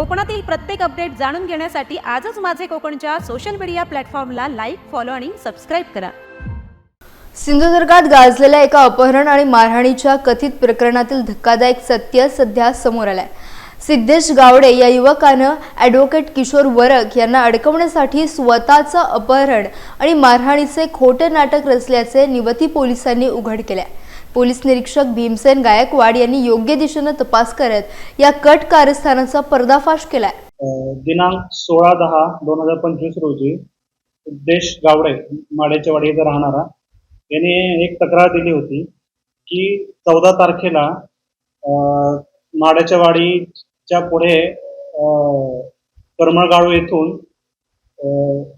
कोकणातील प्रत्येक अपडेट जाणून घेण्यासाठी आजच माझे कोकणच्या सोशल मीडिया प्लॅटफॉर्मला लाईक फॉलो आणि सबस्क्राईब करा. सिंधुदुर्गात गाजलेल्या एका अपहरण आणि मारहाणीच्या कथित प्रकरणातील धक्कादायक सत्य सध्या समोर आलंय. सिद्धेश गावडे या युवकानं ॲडव्होकेट किशोर वरक यांना अडकवण्यासाठी स्वतःचं अपहरण आणि मारहाणीचे खोटे नाटक रचल्याचे निवती पोलिसांनी उघड केले पोलीस निरीक्षक भीमसेन गायकवाड यांनी योग्य दिशेनं तपास करत या कट कारस्थानाचा पर्दाफाश केलाय. दिनांक सोळा दहा दोन हजार पंचवीस रोजी देश गावडे माड्याच्या वाडी इथं राहणारा याने एक तक्रार दिली होती की चौदा तारखेला माड्याच्या वाडीच्या पुढे करमळगाळू करमळगाव येथून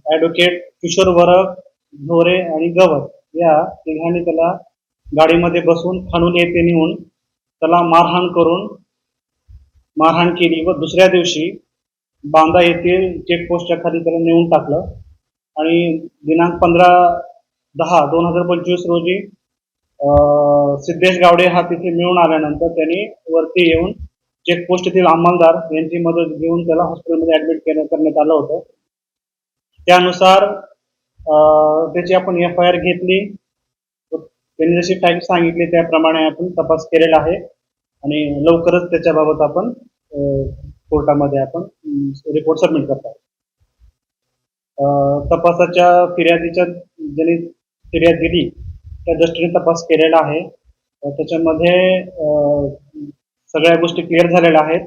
ॲडव्होकेट किशोर वरक ढोरे आणि गवत या तिघांनी त्याला गाडीमध्ये बसून खणून येते नेऊन त्याला मारहाण करून मारहाण केली व दुसऱ्या दिवशी बांदा येथील चेकपोस्टच्या खाली त्याला नेऊन टाकलं. आणि दिनांक पंधरा दहा दोन हजार पंचवीस रोजी सिद्धेश गावडे हा तिथे मिळून आल्यानंतर त्यांनी वरती येऊन चेकपोस्टतील अंमलदार यांची मदत घेऊन त्याला हॉस्पिटलमध्ये ऍडमिट केलं करण्यात आलं होतं. त्यानुसार त्याची आपण एफ आय आर घेतली. त्यांनी जशी टाईम सांगितली त्याप्रमाणे आपण तपास केलेला आहे. आणि लवकरच त्याच्याबाबत आपण कोर्टामध्ये आपण रिपोर्ट सबमिट करत आहोत. तपासाच्या फिर्यादीच्या ज्यांनी फिर्याद दिली त्या दृष्टीने तपास केलेला आहे. त्याच्यामध्ये सगळ्या गोष्टी क्लिअर झालेल्या आहेत.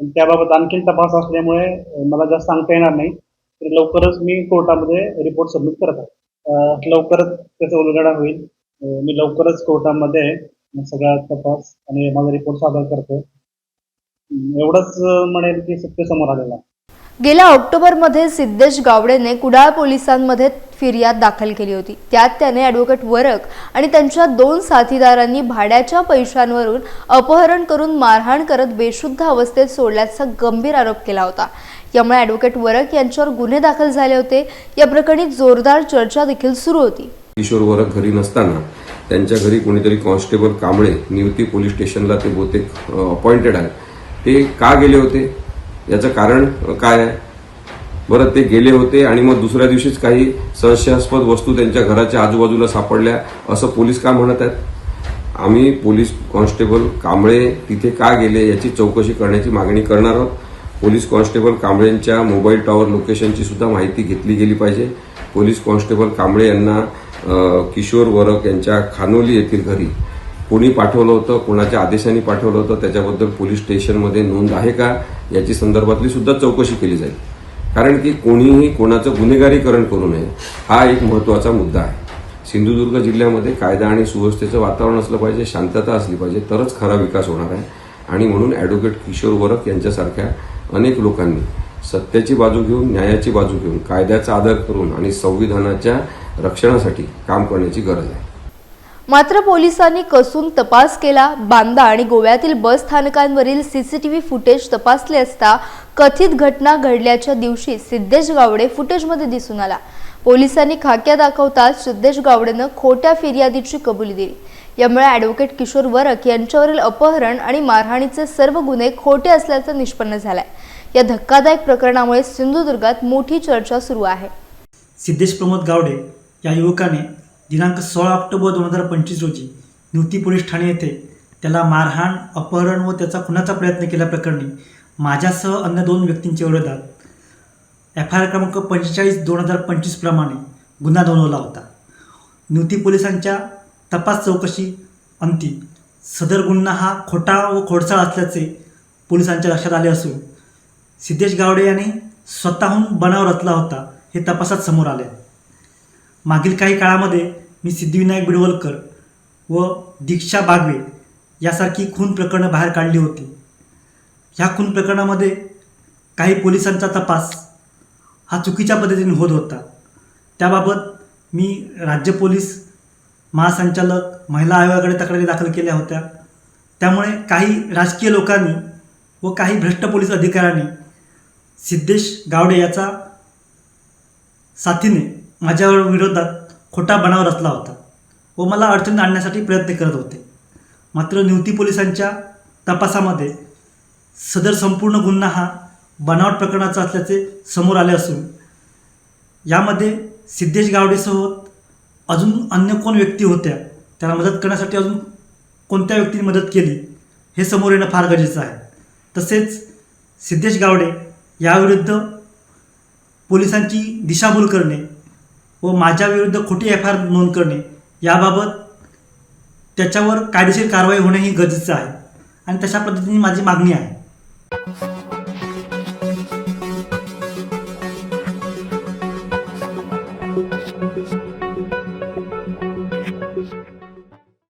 त्याबाबत आणखीन तपास असल्यामुळे मला जास्त सांगता येणार नाही. तरी लवकरच मी कोर्टामध्ये रिपोर्ट सबमिट करत आहे लवकरच त्याचा उलगडा होईल. मी लवकरच कोर्टामध्ये सगळा तपास आणि माझा रिपोर्ट सादर करतो एवढंच म्हणेल की सत्य समोर आलेला गेल्या ऑक्टोबरमध्ये सिद्धेश गावडेने कुडाळ पोलिसांमध्ये फिर्याद दाखल केली होती. त्यात त्याने ॲडव्होकेट वरक आणि त्यांच्या दोन साथीदारांनी भाड्याच्या पैशांवरून अपहरण करून मारहाण करत बेशुद्ध अवस्थेत सोडल्याचा गंभीर आरोप केला होता. यामुळे ॲडव्होकेट वरक यांच्यावर गुन्हे दाखल झाले होते. या प्रकरणी जोरदार चर्चा देखील सुरू होती. किशोर वरक घरी नसताना त्यांच्या घरी कोणीतरी कॉन्स्टेबल कांबळे निवती पोलीस स्टेशनला ते बहुतेक अपॉइंटेड आहेत. ते का गेले होते? याचं कारण काय आहे? बरं ते गेले होते आणि मग दुसऱ्या दिवशीच काही संशयास्पद वस्तू त्यांच्या घराच्या आजूबाजूला सापडल्या असं पोलीस का म्हणत आहेत? आम्ही पोलीस कॉन्स्टेबल कांबळे तिथे का गेले याची चौकशी करण्याची मागणी करणार आहोत. पोलीस कॉन्स्टेबल कांबळेंच्या मोबाईल टॉवर लोकेशनची सुद्धा माहिती घेतली गेली पाहिजे. पोलीस कॉन्स्टेबल कांबळे यांना किशोर वरक यांच्या खानोली येथील घरी कोणी पाठवलं होतं कोणाच्या आदेशाने पाठवलं होतं त्याच्याबद्दल पोलीस स्टेशनमध्ये नोंद आहे का? याची संदर्भातली सुद्धा चौकशी केली जाईल. कारण की कोणीही कोणाचं गुन्हेगारीकरण करू नये हा एक महत्त्वाचा मुद्दा आहे. सिंधुदुर्ग जिल्ह्यामध्ये कायदा आणि सुव्यवस्थेचं वातावरण असलं पाहिजे शांतता असली पाहिजे तरच खरा विकास होणार आहे. आणि म्हणून ॲडव्होकेट किशोर वरक यांच्यासारख्या अनेक लोकांनी सत्याची बाजू घेऊन न्यायाची बाजू घेऊन कायद्याचा आदर करून आणि संविधानाच्या रक्षणासाठी काम करण्याची गरज आहे. मात्र पोलिसांनी कसून तपास केला. बांदा आणि गोव्यातील बस स्थानकांवरील सीसीटीव्ही फुटेज तपासले असता कथित घटना घडल्याच्या दिवशी सिद्धेश गावडे फुटेजमध्ये दिसून आला. पोलिसांनी खाक्या दाखवताच सिद्धेश गावडेनं खोट्या फिर्यादीची कबुली दिली. यामुळे ॲडव्होकेट किशोर वरक यांच्यावरील अपहरण आणि मारहाणीचे सर्व गुन्हे खोटे असल्याचं निष्पन्न झालंय. या धक्कादायक प्रकरणामुळे सिंधुदुर्गात मोठी चर्चा सुरू आहे. सिद्धेश प्रमोद गावडे या युवकाने दिनांक सोळा ऑक्टोबर दोन हजार पंचवीस रोजी निवती पोलीस ठाणे येथे त्याला मारहाण अपहरण व त्याचा खुनाचा प्रयत्न केल्याप्रकरणी माझ्यासह अन्य दोन व्यक्तींच्या विरोधात एफ आय आर क्रमांक पंचेचाळीस दोन हजार पंचवीसप्रमाणे गुन्हा नोंदवला होता. निवती पोलिसांच्या तपास चौकशी अंती सदर गुन्हा हा खोटा व खोडसाळ असल्याचे पोलिसांच्या लक्षात आले असून सिद्धेश गावडे यांनी स्वतःहून बनाव रचला होता हे तपासात समोर आले. मागील काही काळामध्ये मी सिद्धिविनायक बिडवलकर व दीक्षा बागवे यासारखी खून प्रकरणं बाहेर काढली होती. ह्या खून प्रकरणामध्ये काही पोलिसांचा तपास हा चुकीच्या पद्धतीने होत होता. त्याबाबत मी राज्य पोलीस महासंचालक महिला आयोगाकडे तक्रारी दाखल केल्या होत्या. त्यामुळे काही राजकीय लोकांनी व काही भ्रष्ट पोलीस अधिकाऱ्यांनी सिद्धेश गावडे याचा साथीने माझ्यावर विरोधात खोटा बनाव रचला होता व मला अडचणीत आणण्यासाठी प्रयत्न करत होते. मात्र निवती पोलिसांच्या तपासामध्ये सदर संपूर्ण गुन्हा हा बनावट प्रकरणाचा असल्याचे समोर आले असून यामध्ये सिद्धेश गावडेसह अजून अन्य कोण व्यक्ती होत्या त्याला मदत करण्यासाठी अजून कोणत्या व्यक्तीने मदत केली हे समोर येणं फार गरजेचं आहे. तसेच सिद्धेश गावडे याविरुद्ध पोलिसांची दिशाभूल करणे व माझ्याविरुद्ध खोटी एफ आय आर नोंद करणे याबाबत त्याच्यावर कायदेशीर कारवाई होणे ही गरजेचं आहे. आणि तशा पद्धतीने माझी मागणी आहे.